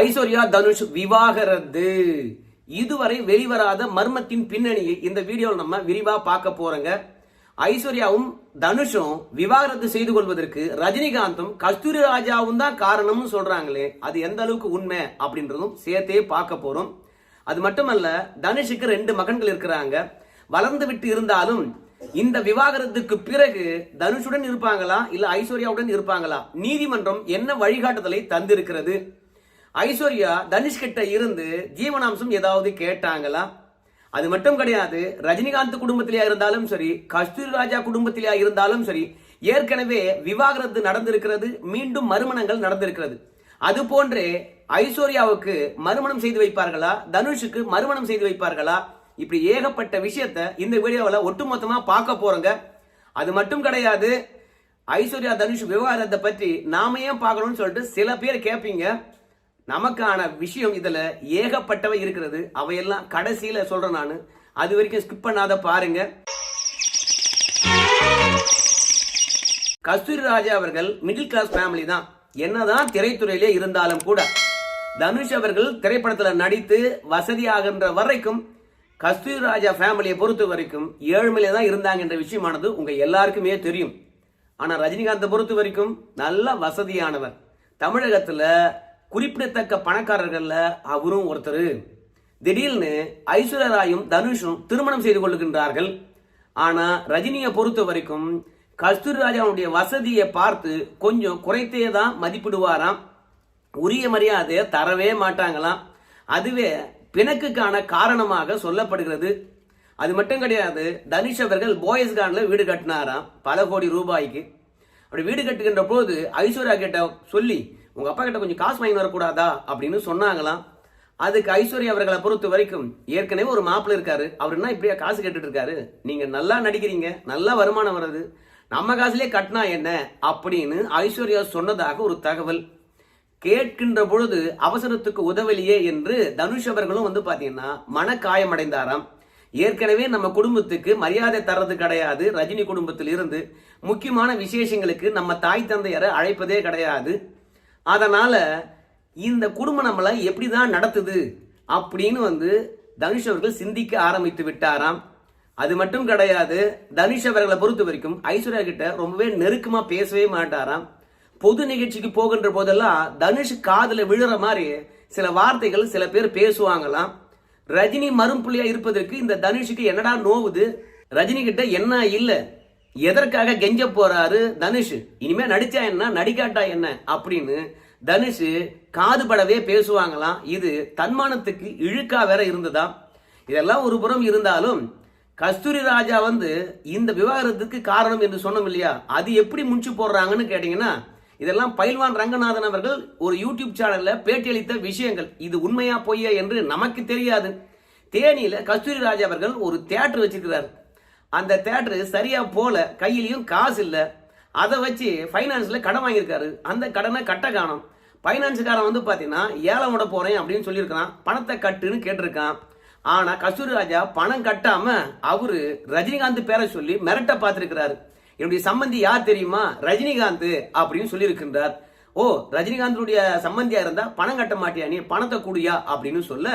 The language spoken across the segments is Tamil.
ஐஸ்வர்யா தனுஷ் விவாகரத்து. இதுவரை வெளிவராத மர்மத்தின் பின்னணியை இந்த வீடியோவில் நம்ம விரிவாக பார்க்க போறோங்க. ஐஸ்வர்யாவும் தனுஷும் விவாகரத்து செய்து கொள்வதற்கு ரஜினிகாந்தும் கஸ்தூரி ராஜாவும் தான் காரணம்னு சொல்றாங்களே அது எந்த அளவுக்கு உண்மை அப்படின்றதும் சேர்த்தே பார்க்க போறோம். அது மட்டுமல்ல தனுஷுக்கு ரெண்டு மகன்கள் இருக்கிறாங்க. வளர்ந்து விட்டு இருந்தாலும் இந்த விவாகரத்துக்கு பிறகு தனுஷுடன் இருப்பாங்களா இல்ல ஐஸ்வர்யாவுடன் இருப்பாங்களா? நீதிமன்றம் என்ன வழிகாட்டுதலை தந்திருக்கிறது? ஐஸ்வர்யா தனுஷ் கிட்ட இருந்து ஜீவனாம்சம் ஏதாவது கேட்டாங்களா? அது மட்டும் கிடையாது ரஜினிகாந்த் குடும்பத்திலேயா இருந்தாலும் சரி கஸ்தூரி ராஜா குடும்பத்திலேயா இருந்தாலும் சரி ஏற்கனவே விவாகரத்து நடந்திருக்கிறது மீண்டும் மறுமணங்கள் நடந்திருக்கிறது. அது போன்றே ஐஸ்வர்யாவுக்கு மறுமணம் செய்து வைப்பார்களா? தனுஷுக்கு மறுமணம் செய்து வைப்பார்களா? இப்படி ஏகப்பட்ட விஷயத்த இந்த வீடியோவில் ஒட்டுமொத்தமா பார்க்க போறோங்க. அது மட்டும் கிடையாது ஐஸ்வர்யா தனுஷ் விவகாரத்தை பற்றி நாம ஏன் பார்க்கணும்னு சொல்லிட்டு சில பேர் கேட்பீங்க நமக்கான விஷயம் இதுல ஏகப்பட்டவை இருக்கிறது. அவையெல்லாம் கடைசியில சொல்றேன் நான். அது வரைக்கும் ஸ்கிப் பண்ணாத பாருங்க. கஸ்தூரி ராஜா அவர்கள் மிடில் கிளாஸ் ஃபேமிலி தான். என்னதான் திரைத்துறையிலே இருந்தாலும் கூட தனுஷ் அவர்கள் திரைப்படத்தில் நடித்து வசதியாகின்ற வரைக்கும் கஸ்தூரி ராஜா ஃபேமிலியை பொறுத்த வரைக்கும் ஏழ்மையில தான் இருந்தாங்கன்ற விஷயமானது உங்க எல்லாருக்குமே தெரியும். ஆனால் ரஜினிகாந்தை பொறுத்த வரைக்கும் நல்ல வசதியானவர். தமிழகத்தில் குறிப்பிடத்தக்க பணக்காரர்களில் அவரும் ஒருத்தர். திடீர்னு ஐஸ்வர்யராயும் தனுஷும் திருமணம் செய்து கொள்கின்றார்கள். ஆனால் ரஜினியை பொறுத்த வரைக்கும் கஸ்தூரி ராஜாவுடைய வசதியை பார்த்து கொஞ்சம் குறைத்தே தான் மதிப்பிடுவாராம். உரிய மரியாதையை தரவே மாட்டாங்களாம். அதுவே பிணக்குக்கான காரணமாக சொல்லப்படுகிறது. அது மட்டும் கிடையாது தனுஷ் அவர்கள் போயஸ் கார்டில் வீடு கட்டினாராம் பல கோடி ரூபாய்க்கு. அப்படி வீடு கட்டுகின்ற போது ஐஸ்வர்யா கிட்ட சொல்லி உங்க அப்பா கிட்ட கொஞ்சம் காசு வாங்கி வரக்கூடாதா அப்படின்னு சொன்னாங்களாம். அதுக்கு ஐஸ்வர்யா அவர்களை பொறுத்த வரைக்கும் ஏற்கனவே ஒரு மாப்பிள்ள இருக்காரு. அவர் என்ன இப்படியா காசு கேட்டுட்டு இருக்காரு? நீங்க நல்லா நடிக்கிறீங்க நல்லா வருமானம் வருது நம்ம காசுலயே கட்டினா என்ன அப்படின்னு ஐஸ்வர்யா சொன்னதாக ஒரு தகவல். கேட்கின்ற பொழுது அவசரத்துக்கு உதவலியே என்று தனுஷ் அவர்களும் வந்து பாத்தீங்கன்னா மனக்காயமடைந்தாராம். ஏற்கனவே நம்ம குடும்பத்துக்கு மரியாதை தர்றது கிடையாது ரஜினி குடும்பத்தில் இருந்து முக்கியமான விசேஷங்களுக்கு நம்ம தாய் தந்தையரை அழைப்பதே கிடையாது. அதனால் இந்த குடும்பம் நம்மளை எப்படிதான் நடத்துது அப்படின்னு வந்து தனுஷ் அவர்கள் சிந்திக்க ஆரம்பித்து விட்டாராம். அது மட்டும் கிடையாது தனுஷ் அவர்களை பொறுத்த வரைக்கும் ஐஸ்வர்யா கிட்ட ரொம்பவே நெருக்கமாக பேசவே மாட்டாராம். பொது நிகழ்ச்சிக்கு போகின்ற போதெல்லாம் தனுஷ் காதில் விழுற மாதிரி சில வார்த்தைகள் சில பேர் பேசுவாங்களாம். ரஜினி மறும்புள்ளியா இருப்பதற்கு இந்த தனுஷுக்கு என்னடா நோவுது? ரஜினி கிட்ட என்ன இல்லை? எதற்காக கெஞ்ச போறாரு தனுஷ்? இனிமே நடிச்சா என்ன நடிக்காட்டா என்ன அப்படின்னு தனுஷ் காதுபடவே பேசுவாங்களாம். இது தன்மானத்துக்கு இழுக்கா வேற இருந்ததா? இதெல்லாம் ஒரு புறம் இருந்தாலும் கஸ்தூரி ராஜா வந்து இந்த விவாகரத்துக்கு காரணம் என்று சொன்னோம் இல்லையா? அது எப்படி முடிச்சு போடுறாங்கன்னு கேட்டீங்கன்னா இதெல்லாம் பயில்வான் ரங்கநாதன் அவர்கள் ஒரு யூடியூப் சேனல்ல பேட்டியளித்த விஷயங்கள். இது உண்மையா பொய்யா என்று நமக்கு தெரியாது. தேனியில கஸ்தூரி ராஜா அவர்கள் ஒரு தியேட்டர் வச்சிருக்கிறார். அந்த தேட்டரு சரியா போல கையிலையும் காசு இல்லை. அதை வச்சு ஃபைனான்ஸில் கடன் வாங்கியிருக்காரு. அந்த கடனை கட்ட காணும் ஃபைனான்ஸுக்காரன் வந்து பார்த்தீங்கன்னா ஏலம் விட போகிறேன் அப்படின்னு சொல்லியிருக்கான் பணத்தை கட்டுன்னு கேட்டிருக்கான். ஆனால் கஸ்தூரி ராஜா பணம் கட்டாமல் அவரு ரஜினிகாந்த் பேரை சொல்லி மிரட்ட பார்த்துருக்கிறாரு. என்னுடைய சம்பந்தி யார் தெரியுமா? ரஜினிகாந்த் அப்படின்னு சொல்லியிருக்கின்றார். ஓ ரஜினிகாந்தனுடைய சம்பந்தியாக இருந்தால் பணம் கட்ட மாட்டியா நீ? பணத்தை குடியா அப்படின்னு சொல்ல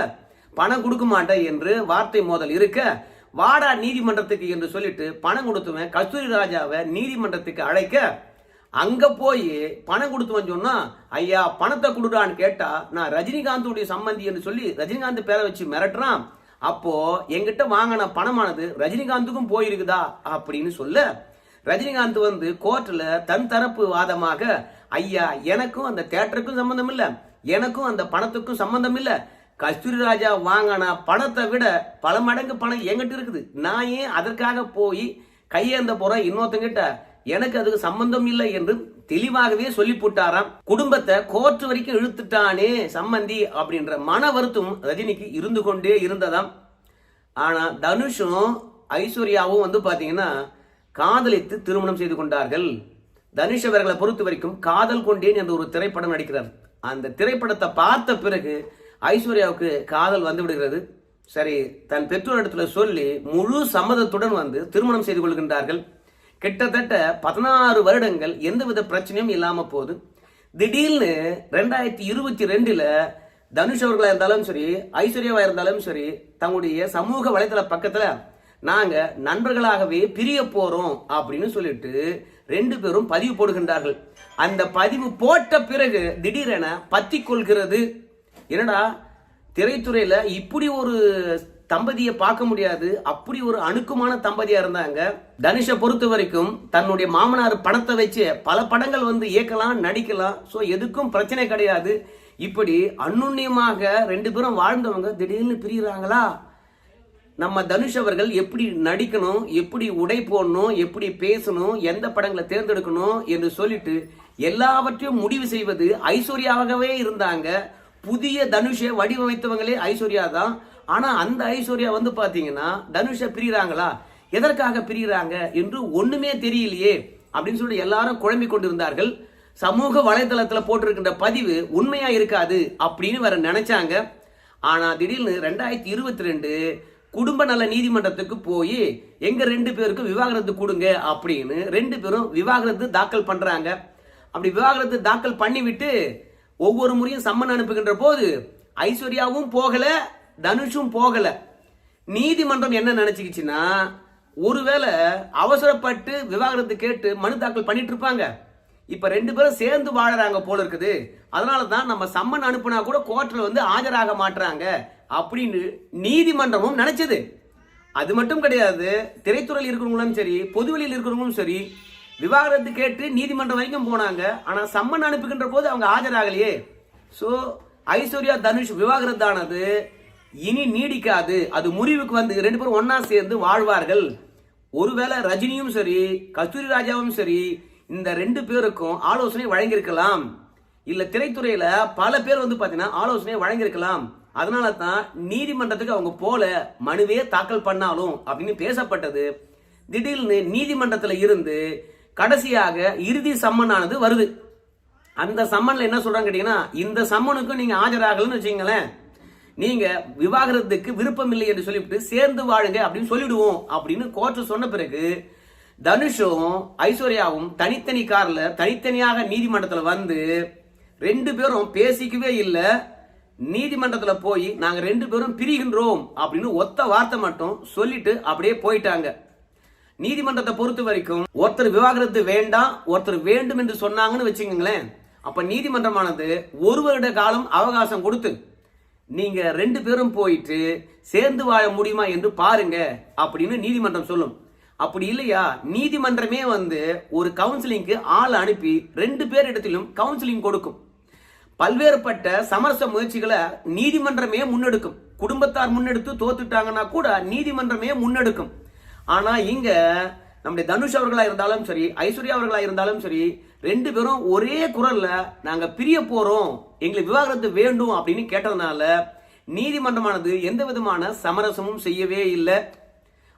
பணம் கொடுக்க மாட்டேன் என்று வார்த்தை மோதல் இருக்க வாடா நீதிமன்றத்துக்கு என்று சொல்லிட்டு பணம் கொடுத்துவன் கஸ்தூரி ராஜாவை நீதிமன்றத்துக்கு அழைக்க அங்கே போய் பணம் கொடுத்துவன் சொன்னால் ஐயா பணத்தை கொடுடான்னு கேட்டால் நான் ரஜினிகாந்துடைய சம்பந்தி என்று சொல்லி ரஜினிகாந்த் பேரை வச்சு மிரட்டுறான். அப்போது எங்கிட்ட வாங்கின பணமானது ரஜினிகாந்துக்கும் போயிருக்குதா அப்படின்னு சொல்ல ரஜினிகாந்த் வந்து கோர்ட்டில் தன் தரப்பு வாதமாக ஐயா எனக்கும் அந்த தேட்டருக்கும் சம்மந்தம் இல்லை எனக்கும் அந்த பணத்துக்கும் சம்மந்தம் இல்லை கஸ்தூரி ராஜா வாங்கினா பணத்தை விட பல மடங்கு பணம் எங்கிட்ட இருக்குது. நான் ஏன் அதற்காக போய் கையேந்த போறேன்? இன்னொருத்தங்கிட்ட எனக்கு அதுக்கு சம்பந்தம் இல்லை என்று தெளிவாகவே சொல்லி போட்டாராம் குடும்பத்தை கோர்ட் வரைக்கும் இழுத்துட்டானே சம்பந்தி அப்படின்ற மன வருத்தம் ரஜினிக்கு இருந்து கொண்டே இருந்ததாம். ஆனா தனுஷும் ஐஸ்வர்யாவும் வந்து பாத்தீங்கன்னா காதலித்து திருமணம் செய்து கொண்டார்கள். தனுஷ் அவர்களை பொறுத்த வரைக்கும் காதல் கொண்டேன் என்ற ஒரு திரைப்படம் நடிக்கிறார். அந்த திரைப்படத்தை பார்த்த பிறகு ஐஸ்வர்யாவுக்கு காதல் வந்து விடுகிறது. சரி தன் பெற்றோரிடத்துல சொல்லி முழு சம்மதத்துடன் வந்து திருமணம் செய்து கொள்கின்றார்கள். கிட்டத்தட்ட பதினாறு வருடங்கள் எந்தவித பிரச்சனையும் இல்லாம போகுது. திடீர்னு ரெண்டாயிரத்தி இருபத்தி ரெண்டுல தனுஷ் அவர்களா இருந்தாலும் சரி ஐஸ்வர்யாவா இருந்தாலும் சரி தங்களுடைய சமூக வலைதள பக்கத்துல நாங்க நண்பர்களாகவே பிரிய போறோம் அப்படின்னு சொல்லிட்டு ரெண்டு பேரும் பதிவு போடுகின்றார்கள். அந்த பதிவு போட்ட பிறகு திடீரென பத்தி கொள்கிறது. என்னடா திரைத்துறையில் இப்படி ஒரு தம்பதியை பார்க்க முடியாது அப்படி ஒரு அணுக்குமான தம்பதியா இருந்தாங்க. தனுஷை பொறுத்த வரைக்கும் தன்னுடைய மாமனார் பணத்தை வச்சு பல படங்கள் வந்து இயக்கலாம் நடிக்கலாம். ஸோ எதுக்கும் பிரச்சனை கிடையாது. இப்படி அநுண்ணியமாக ரெண்டு பேரும் வாழ்ந்தவங்க திடீர்னு பிரிகிறாங்களா நம்ம தனுஷ் அவர்கள் எப்படி நடிக்கணும் எப்படி உடை போடணும் எப்படி பேசணும் எந்த படங்களை தேர்ந்தெடுக்கணும் என்று சொல்லிட்டு எல்லாவற்றையும் முடிவு செய்வது ஐஸ்வர்யாவாகவே இருந்தாங்க. புதிய தனுஷை வடிவமைத்தவங்களே ஐஸ்வர்யா தான். ஆனா அந்த ஐஸ்வர்யா வந்து பாத்தீங்கன்னா தனுஷை பிரிகிறாங்களா எதற்காக பிரிகிறாங்க என்று ஒண்ணுமே தெரியலையே அப்படின்னு சொல்லி எல்லாரும் குழம்பி கொண்டிருந்தார்கள். சமூக வலைதளத்துல போட்டிருக்கின்ற பதிவு உண்மையா இருக்காது அப்படின்னு வேற நினைச்சாங்க. ஆனா திடீர்னு ரெண்டாயிரத்தி இருபத்தி ரெண்டு குடும்ப நல நீதிமன்றத்துக்கு போய் எங்க ரெண்டு பேருக்கும் விவாகரத்து கொடுங்க அப்படின்னு ரெண்டு பேரும் விவாகரத்து தாக்கல் பண்றாங்க. அப்படி விவாகரத்து தாக்கல் பண்ணிவிட்டு ஒவ்வொரு முறையும் சம்மன் அனுப்புகின்ற போது ஐஸ்வர்யாவும் போகல தனுஷும் போகல. நீதிமன்றம் என்ன நினைச்சுக்கிச்சுன்னா ஒருவேளை அவசரப்பட்டு விவாகரத்து கேட்டு மனு தாக்கல் பண்ணிட்டு இருப்பாங்க. இப்ப ரெண்டு பேரும் சேர்ந்து வாழறாங்க போல இருக்குது. அதனால தான் நம்ம சம்மன் அனுப்புனா கூட கோர்ட்டில் வந்து ஆஜராக மாட்டுறாங்க அப்படின்னு நீதிமன்றமும் நினைச்சது. அது மட்டும் கிடையாது திரைத்துறையில் இருக்கிறவங்களும் சரி பொதுவெளியில் இருக்கிறவங்களும் சரி விவாகரத்து கேட்டு நீதிமன்றம் வரைக்கும் போனாங்க. ஆனா சம்மன் அனுப்புகின்ற போது அவங்க ஆஜராகலையே. சோ ஐஸ்வர்யா தனுஷ் விவாகரத்தானது? இனி நீடிக்காது. அது முறிவுக்கு வந்து ரெண்டு பேரும் ஒன்னா சேர்ந்து வாழ்வார்கள். ஒருவேளை ரஜினியும் சரி கஸ்தூரி ராஜாவும் சரி இந்த ரெண்டு பேருக்கும் ஆலோசனை வழங்கியிருக்கலாம். இல்ல திரைத்துறையில பல பேர் வந்து பாத்தீங்கன்னா ஆலோசனை வழங்கியிருக்கலாம். அதனால தான் நீதிமன்றத்துக்கு அவங்க போல மனுவே தாக்கல் பண்ணாலும் அப்படின்னு பேசப்பட்டது. திடீர்னு நீதிமன்றத்தில் இருந்து கடைசியாக இறுதி சம்மனானது வருது. அந்த சம்மன்ல என்ன சொல்றாங்க கேட்டீங்கன்னா இந்த சம்மனுக்கும் நீங்க ஆஜராகலன்னு வச்சுங்களேன் நீங்க விவாகரத்துக்கு விருப்பம் இல்லை என்று சொல்லிவிட்டு சேர்ந்து வாழுங்க அப்படின்னு சொல்லிடுவோம் அப்படின்னு கோர்ட் சொன்ன பிறகு தனுஷும் ஐஸ்வர்யாவும் தனித்தனி கார்ல தனித்தனியாக நீதிமன்றத்தில் வந்து ரெண்டு பேரும் பேசிக்கவே இல்லை. நீதிமன்றத்தில் போய் நாங்கள் ரெண்டு பேரும் பிரிகின்றோம் அப்படின்னு ஒத்த வார்த்தை மட்டும் சொல்லிட்டு அப்படியே போயிட்டாங்க. நீதிமன்றத்தை பொறுத்த வரைக்கும் ஒருத்தர் விவாகரத்து வேண்டாம் ஒருத்தர் வேண்டும் என்று சொன்னாங்கன்னு வச்சுக்கோங்களேன். அப்ப நீதிமன்றமானது ஒரு வருட காலம் அவகாசம் கொடுத்து நீங்க ரெண்டு பேரும் போயிட்டு சேர்ந்து வாழ முடியுமா என்று பாருங்க அப்படின்னு நீதிமன்றம் சொல்லும். அப்படி இல்லையா? நீதிமன்றமே வந்து ஒரு கவுன்சிலிங்க்கு ஆள் அனுப்பி ரெண்டு பேர் இடத்திலும் கவுன்சிலிங் கொடுக்கும். பல்வேறுபட்ட சமரச முயற்சிகளை நீதிமன்றமே முன்னெடுக்கும். குடும்பத்தார் முன்னெடுத்து தோத்துட்டாங்கன்னா கூட நீதிமன்றமே முன்னெடுக்கும். ஆனா இங்க நம்முடைய தனுஷ் அவர்களா இருந்தாலும் சரி ஐஸ்வர்யா அவர்களா இருந்தாலும் சரி ரெண்டு பேரும் ஒரே குரல்ல நாங்க பிரிய போறோம் எங்களுக்கு விவாகரத்து வேண்டும் அப்படின்னு கேட்டதுனால நீதிமன்றமானது எந்த விதமான சமரசமும் செய்யவே இல்லை.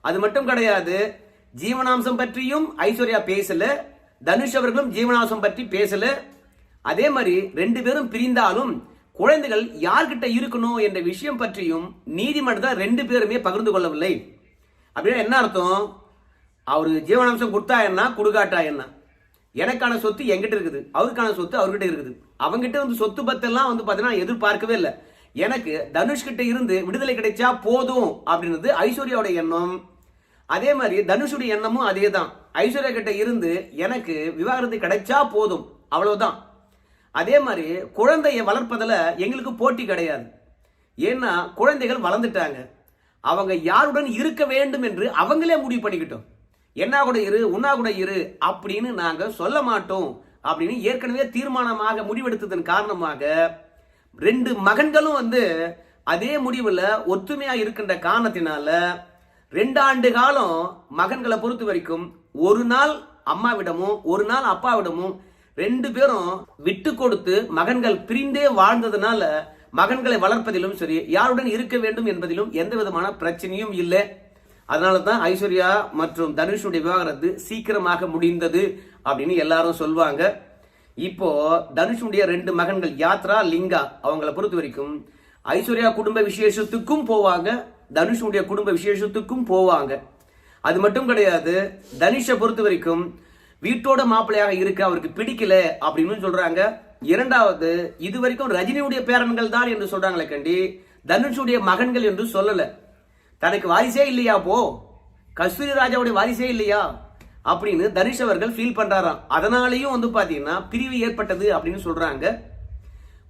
அது மட்டும் கிடையாது ஜீவனாம்சம் பற்றியும் ஐஸ்வர்யா பேசல தனுஷ் அவர்களும் ஜீவனாம்சம் பற்றி பேசல. அதே மாதிரி ரெண்டு பேரும் பிரிந்தாலும் குழந்தைகள் யார்கிட்ட இருக்கணும் என்ற விஷயம் பற்றியும் நீதிமன்றத்தில் ரெண்டு பேருமே பகிர்ந்து கொள்ளவில்லை. அப்படின்னா என்ன அர்த்தம்? அவரு ஜீவனாம்சம் கொடுத்தா என்ன? கொடுக்காட்டா என்ன? எனக்கான சொத்து என்கிட்ட இருக்குது. அவருக்கான சொத்து அவர்கிட்ட இருக்குது. அவங்ககிட்ட வந்து சொத்து பத்தெல்லாம் வந்து பார்த்தீங்கன்னா எதிர்பார்க்கவே இல்லை. எனக்கு தனுஷ் கிட்ட இருந்து விடுதலை கிடைச்சா போதும் அப்படின்றது ஐஸ்வர்யாவோட எண்ணம். அதே மாதிரி தனுஷுடைய எண்ணமும் அதே தான் ஐஸ்வர்யா கிட்ட இருந்து எனக்கு விவாகரத்து கிடைச்சா போதும். அவ்வளவுதான். அதே மாதிரி குழந்தையை வளர்ப்பதில் எங்களுக்கு போட்டி கிடையாது. ஏன்னா குழந்தைகள் வளர்ந்துட்டாங்க. அவங்க யாருடன் இருக்க வேண்டும் என்று அவங்களே முடிவு பண்ணிக்கிட்டோம். என்ன கூட இரு உன்னா கூட இரு அப்படின்னு நாங்கள் சொல்ல மாட்டோம் அப்படின்னு ஏற்கனவே தீர்மானமாக முடிவெடுத்ததன் காரணமாக ரெண்டு மகன்களும் வந்து அதே முடிவில் ஒத்துமையா இருக்கின்ற காரணத்தினால ரெண்டு ஆண்டு காலம் மகன்களை பொறுத்த வரைக்கும் ஒரு நாள் அம்மாவிடமும் ஒரு நாள் அப்பாவிடமும் ரெண்டு பேரும் விட்டு கொடுத்து மகன்கள் பிரிந்தே வாழ்ந்ததுனால மகன்களை வளர்ப்பதிலும் சரி யாருடன் இருக்க வேண்டும் என்பதிலும் எந்த விதமான பிரச்சனையும் இல்லை. அதனால தான் ஐஸ்வர்யா மற்றும் தனுஷுடைய விவாகரத்து சீக்கிரமாக முடிந்தது அப்படின்னு எல்லாரும் சொல்லுவாங்க இப்போ தனுஷுடைய ரெண்டு மகன்கள் யாத்ரா லிங்கா அவங்கள பொறுத்த வரைக்கும் ஐஸ்வர்யா குடும்ப விசேஷத்துக்கும் போவாங்க தனுஷுடைய குடும்ப விசேஷத்துக்கும் போவாங்க. அது மட்டும் கிடையாது தனுஷை பொறுத்த வரைக்கும் வீட்டோட மாப்பிள்ளையாக இருக்க அவருக்கு பிடிக்கல அப்படின்னு சொல்றாங்க. இரண்டாவது இதுவரைக்கும் ரஜினியுடைய பேரன்கள் தான் என்று சொல்றாங்களே கண்டி தனுஷுடைய மகன்கள் என்று சொல்லல. தனக்கு வாரிசே இல்லையா போ கஸ்தூரி ராஜாவுடைய வாரிசே இல்லையா? அப்படின்னு தனுஷ் அவர்கள் ஃபீல் பண்றாராம். அதனாலேயும் வந்து பாத்தீங்கன்னா பிரிவு ஏற்பட்டது அப்படின்னு சொல்றாங்க.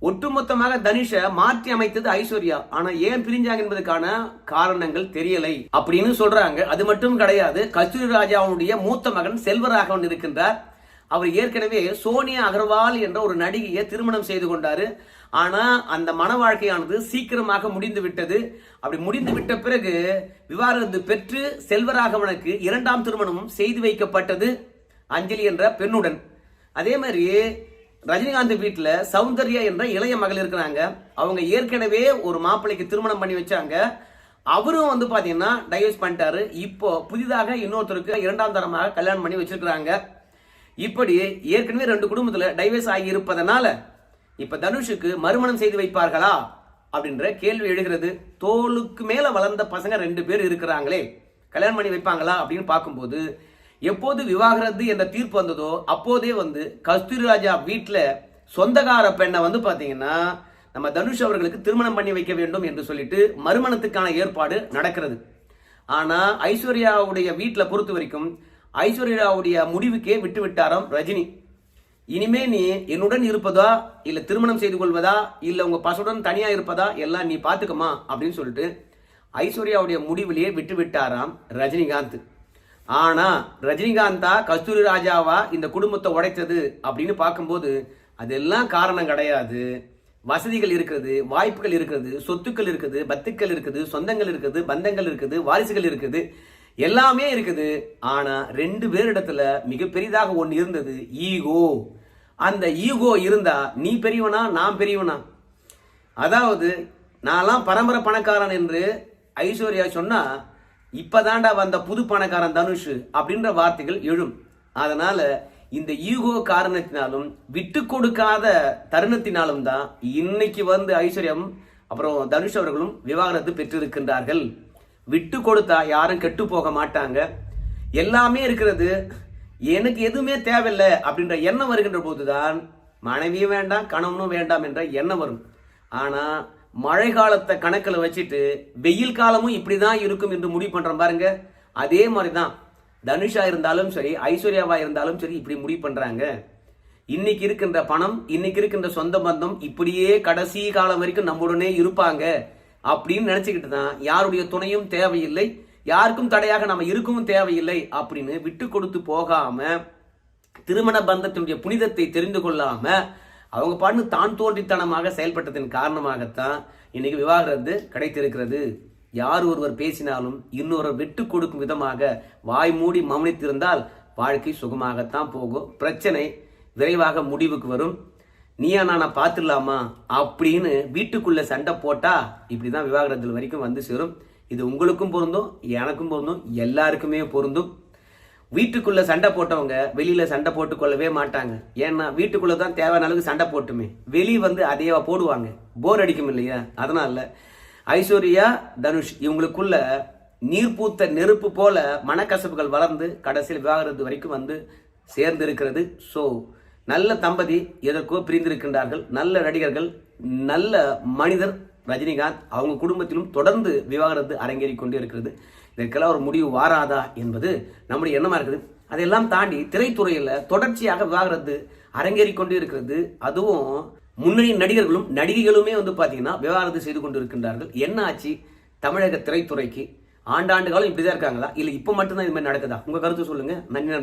ஒட்டுமொத்தமாக தனுஷை மாற்றி அமைத்தது ஐஸ்வர்யா. ஆனா ஏன் பிரிஞ்சாங்க என்பதற்கான காரணங்கள் தெரியலை அப்படின்னு சொல்றாங்க. அது மட்டும் கிடையாது கஸ்தூரி ராஜாவுடைய மூத்த மகன் செல்வராகவன் இருக்கின்றார். அவர் ஏற்கனவே சோனியா அகர்வால் என்ற ஒரு நடிகையை திருமணம் செய்து கொண்டாரு. ஆனா அந்த மன வாழ்க்கையானது சீக்கிரமாக முடிந்து விட்டது. அப்படி முடிந்து விட்ட பிறகு விவாகரத்து பெற்று செல்வராகவனுக்கு இரண்டாம் திருமணமும் செய்து வைக்கப்பட்டது அஞ்சலி என்ற பெண்ணுடன். அதே மாதிரி ரஜினிகாந்த் வீட்டில் சௌந்தர்யா என்ற இளைய மகள் இருக்கிறாங்க. அவங்க ஏற்கனவே ஒரு மாப்பிள்ளைக்கு திருமணம் பண்ணி வச்சாங்க. அவரும் வந்து பாத்தீங்கன்னா டைவர்ஸ் பண்ணிட்டாரு. இப்போ புதிதாக இன்னொருத்தருக்கு இரண்டாம் தரமாக கல்யாணம் பண்ணி வச்சிருக்கிறாங்க. இப்படி ஏற்கனவே ரெண்டு குடும்பத்துல டைவர்ஸ் ஆகி இருப்பதனால இப்ப தனுஷுக்கு மறுமணம் செய்து வைப்பார்களா? அப்படின்ற கேள்வி எழுகிறது. தோலுக்கு மேல வளர்ந்த பசங்க ரெண்டு பேர் இருக்கிறாங்களே. கல்யாணம் பண்ணி வைப்பாங்களா? அப்படின்னு பார்க்கும்போது எப்போது விவாகரத்து என்ற தீர்ப்பு வந்ததோ அப்போதே வந்து கஸ்தூரி ராஜா வீட்டில் சொந்தக்கார பெண்ணை வந்து பார்த்தீங்கன்னா நம்ம தனுஷ் அவர்களுக்கு திருமணம் பண்ணி வைக்க வேண்டும் என்று சொல்லிட்டு மறுமணத்துக்கான ஏற்பாடு நடக்கிறது. ஆனால் ஐஸ்வர்யாவுடைய வீட்டில் பொறுத்த வரைக்கும் ஐஸ்வர்யாவுடைய முடிவுக்கே விட்டு விட்டாராம் ரஜினி. இனிமே நீ என்னுடன் இருப்பதா இல்லை திருமணம் செய்து கொள்வதா இல்லை உங்கள் பசுடன் தனியாக இருப்பதா எல்லாம் நீ பார்த்துக்கமா அப்படின்னு சொல்லிட்டு ஐஸ்வர்யாவுடைய முடிவிலேயே விட்டு விட்டாராம் ரஜினிகாந்த். ஆனால் ரஜினிகாந்தா கஸ்தூரி ராஜாவா இந்த குடும்பத்தை உடைத்தது அப்படின்னு பார்க்கும்போது அதெல்லாம் காரணம் கிடையாது. வசதிகள் இருக்குது வாய்ப்புகள் இருக்குது சொத்துக்கள் இருக்குது பத்துக்கள் இருக்குது சொந்தங்கள் இருக்குது பந்தங்கள் இருக்குது வாரிசுகள் இருக்குது. எல்லாமே இருக்குது. ஆனா ரெண்டு பேரிடத்துல மிக பெரிதாக ஒன்று இருந்தது ஈகோ. அந்த ஈகோ இருந்தா நீ பெரியவனா நான் பெரியவனா? அதாவது நான்லாம் பரம்பரை பணக்காரன் என்று ஐஸ்வர்யா சொன்னா இப்பதாண்டா வந்த புது பணக்காரன் தனுஷ் அப்படின்ற வார்த்தைகள் எழும். அதனால இந்த ஈகோ காரணத்தினாலும் விட்டு கொடுக்காத தருணத்தினாலும் தான் இன்னைக்கு வந்து ஐஸ்வர்யம் அப்புறம் தனுஷ் அவர்களும் விவாகரத்து பெற்றிருக்கின்றார்கள். விட்டு கொடுத்தா யாரும் கெட்டு போக மாட்டாங்க. எல்லாமே இருக்கிறது எனக்கு எதுவுமே தேவையில்லை அப்படின்ற எண்ணம் வருகின்ற போதுதான் மனைவியும் வேண்டாம் கணவனும் வேண்டாம் என்ற எண்ணம் வரும். ஆனா மழை காலத்தை கணக்கில் வச்சுட்டு வெயில் காலமும் இப்படிதான் இருக்கும் என்று முடிவு பண்றோம் பாருங்க. அதே மாதிரி தான் தனுஷா இருந்தாலும் சரி ஐஸ்வர்யாவா இருந்தாலும் சரி இப்படி முடிவு பண்றாங்க. இன்னைக்கு இருக்கின்ற பணம் இன்னைக்கு இருக்கின்ற சொந்த பந்தம் இப்படியே கடைசி காலம் வரைக்கும் நம்முடனே இருப்பாங்க. அப்படின்னு நினைச்சுக்கிட்டு தான் யாருடைய துணையும் தேவையில்லை யாருக்கும் தடையாக நம்ம இருக்கவும் தேவையில்லை அப்படின்னு விட்டு கொடுத்து போகாம திருமண பந்தத்தினுடைய புனிதத்தை தெரிந்து கொள்ளாம அவங்க பாட்டு தான் தோன்றித்தனமாக செயல்பட்டதன் காரணமாகத்தான் இன்னைக்கு விவாகரத்து கிடைத்திருக்கிறது. யார் ஒருவர் பேசினாலும் இன்னொருவர் விட்டு கொடுக்கும் விதமாக வாய் மூடி மௌனித்திருந்தால் வாழ்க்கை சுகமாகத்தான் போகும். பிரச்சனை விரைவாக முடிவுக்கு வரும். நீயா நானா பார்த்துடலாமா? அப்படின்னு வீட்டுக்குள்ள சண்டை போட்டா இப்படிதான் விவாகரத்தில் வரைக்கும் வந்து சேரும். இது உங்களுக்கும் பொருந்தும் எனக்கும் பொருந்தும் எல்லாருக்குமே பொருந்தும். வீட்டுக்குள்ள சண்டை போட்டவங்க வெளியில சண்டை போட்டு கொள்ளவே மாட்டாங்க. ஏன்னா வீட்டுக்குள்ள தான் தேவையான அளவுக்கு சண்டை போட்டுமே. வெளியே வந்து அதையவா போடுவாங்க. போர் அடிக்கும் இல்லையா? அதனால ஐஸ்வர்யா தனுஷ் இவங்களுக்குள்ள நீர் பூத்த நெருப்பு போல மனக்கசப்புகள் வளர்ந்து கடைசியில் விவாகரத்து வரைக்கும் வந்து சேர்ந்து இருக்கிறது ஸோ நல்ல தம்பதி எதற்கோ பிரிந்திருக்கின்றார்கள். நல்ல நடிகர்கள் நல்ல மனிதர் ரஜினிகாந்த் அவங்க குடும்பத்திலும் தொடர்ந்து விவாகரத்து அரங்கேறி கொண்டு இருக்கிறது. இதற்கெல்லாம் ஒரு முடிவு வாராதா என்பது நம்முடைய எண்ணமாக இருக்குது. அதையெல்லாம் தாண்டி திரைத்துறையில் தொடர்ச்சியாக விவாகரத்து அரங்கேறி கொண்டு இருக்கிறது. அதுவும் முன்னணி நடிகர்களும் நடிகைகளுமே வந்து பார்த்தீங்கன்னா விவாகரத்து செய்து கொண்டு இருக்கின்றார்கள் என்ன ஆச்சு? தமிழக திரைத்துறைக்கு ஆண்டாண்டு காலம் இப்படி தான் இருக்காங்களா? இல்லை இப்போ மட்டும்தான் இது மாதிரி நடக்குதா? உங்கள் கருத்து சொல்லுங்கள் நன்றி நன்றி